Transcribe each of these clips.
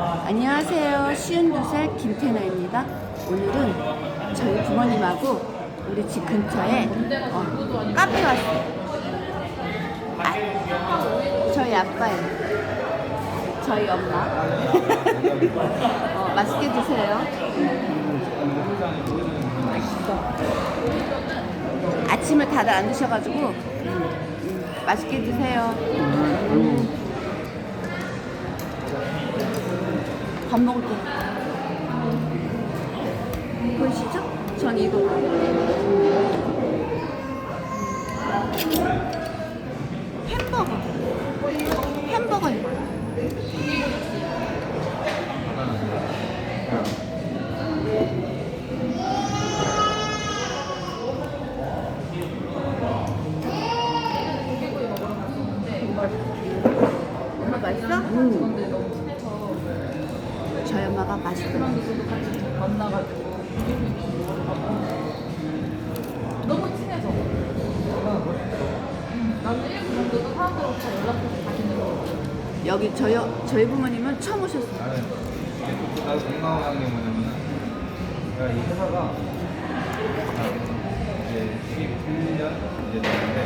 안녕하세요. 쉬운 두살 김태나입니다. 오늘은 저희 부모님하고 우리 집 근처에 어, 카페 왔어요. 아, 저희 아빠예요. 저희 엄마. 어, 맛있게 드세요. 아침을 다들 안 드셔가지고 음, 맛있게 드세요. 밥 먹을게. 보이시죠? 전 이거. 햄버거. 햄버거요. 엄마 맛있어? 저 희 엄마가 맛있더라고. 만나가지고 너무 친해서 응, 나는 일부 정도도 사람들하고 다 연락해서 다니는 거 여기 저희, 저희 부모님은 처음 오셨어요. 나는 나도 공감하는 게 뭐냐면은 내가 이 회사가 이제 11년 이제 됐는데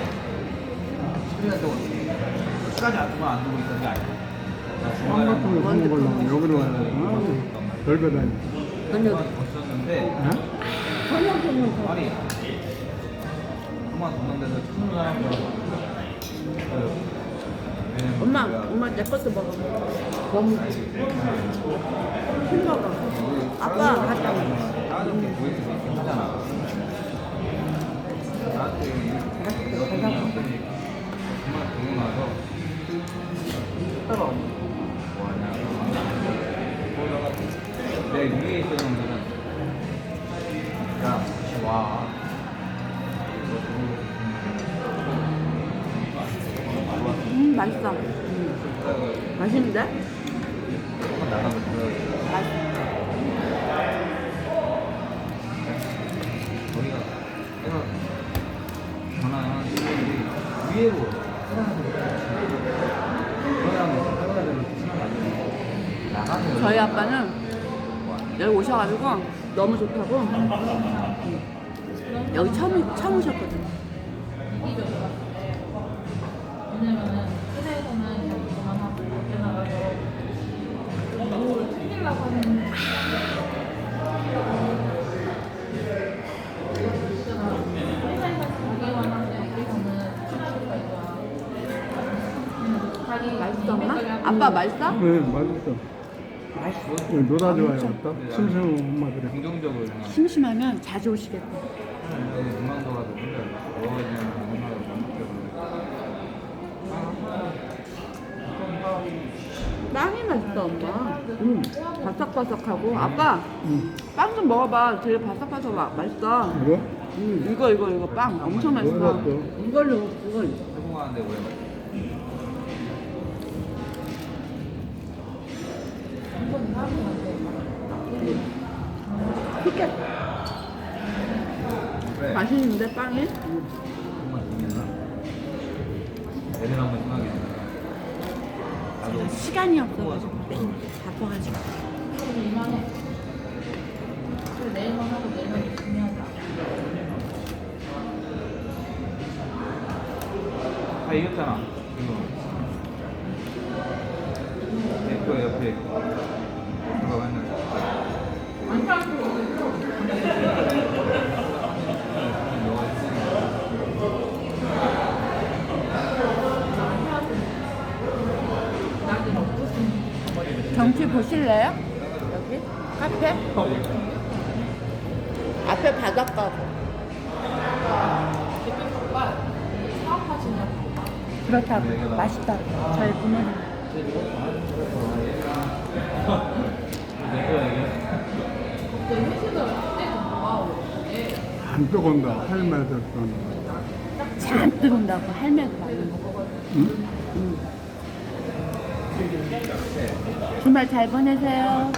11년 동안 시간이 안 두면 안 두고 있던 게 아니야. 나빵 중간에 사는 걸로 여기로 되나? 별거 다니. 없었는데 어? 아니 한번 걷는 데서 찾는 사람들 엄마, 엄마 내 것도 먹어. 너무 햄버거. 아빠 갔다 와. 다른 게 보일 수도 있긴 하잖아. 나한테 이렇게 정말 보고 나서 찾아봐. 음, 맛있어. 음. 맛있는데? 저희 아빠는 여기 오셔가지고 너무 좋다고 음. 여기 처음, 처음 오셨거든요. 왜냐면은 회사에서는 자기 그만 하고 밖에 나가서 뭘 챙기려고 하는 회사에서 자기만 하는데 여기서는 친하니까 이거야 응, 자기 맛있어, 엄마? 아빠 맛있어? 네, 맛있어. 맛있어. 놀아 좋아요. 또 심심한 엄마들이. 긍정적으로 생각. 심심하면 자주 오시겠다. 금방 돌아도 혼자 먹어야지 엄마가 빵이 맛있어, 엄마. 음, 바삭바삭하고. 아빠, 응. 빵좀 먹어봐. 되게 바삭바삭 마- 맛있어. 이거? 음, 이거, 이거, 이거 빵 엄청 맛있어. 이걸로, 이걸. 성공하는데 한번 사람들한테 크게. 그래 맛있는데, 빵이? 정말 재밌나? 애들 한번 생각해 나도 시간이 없어가지고, 매일 바빠가지고. 그래서 이만해 그래 내일만 하고 내일만 중요하다 다 이겼잖아 이거 대표 옆에 경치 보실래요? 여기? 카페? 앞에 바닷가고. 그렇다고. 맛있다. 저희 부모님. 안 뜨거운다. 할매들 건. 잔뜩 온다고 할매도 많이 먹어. 응? 주말 잘 보내세요.